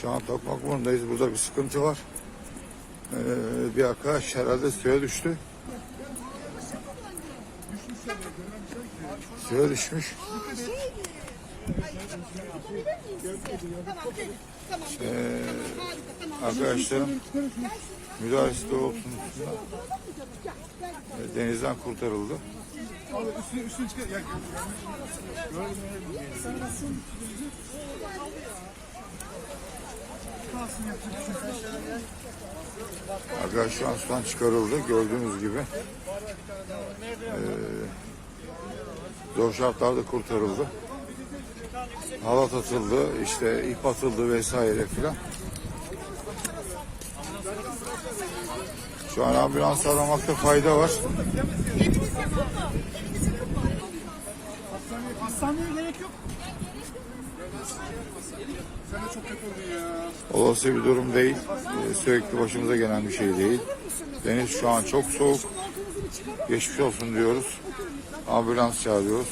Şu an Tokmakburnu'ndayız. Burada bir sıkıntı var. Ee, bir arkadaş herhalde suya düştü. Suya düşmüş. Ee, arkadaşlarım müdahalesi doğrultusunda e, denizden kurtarıldı. Üstüne üstüne çıkar. Ya, Arkadaş şu an sudan çıkarıldı gördüğünüz gibi. Ee, zor şartlarda kurtarıldı. Halat atıldı, işte ip atıldı vesaire filan. Şu an ambulans aramakta fayda var. Hastaneye gerek yok. Olası bir durum değil. Ee, Sürekli başımıza gelen bir şey değil. Deniz şu an çok soğuk. Geçmiş olsun diyoruz. Ambulans çağırıyoruz.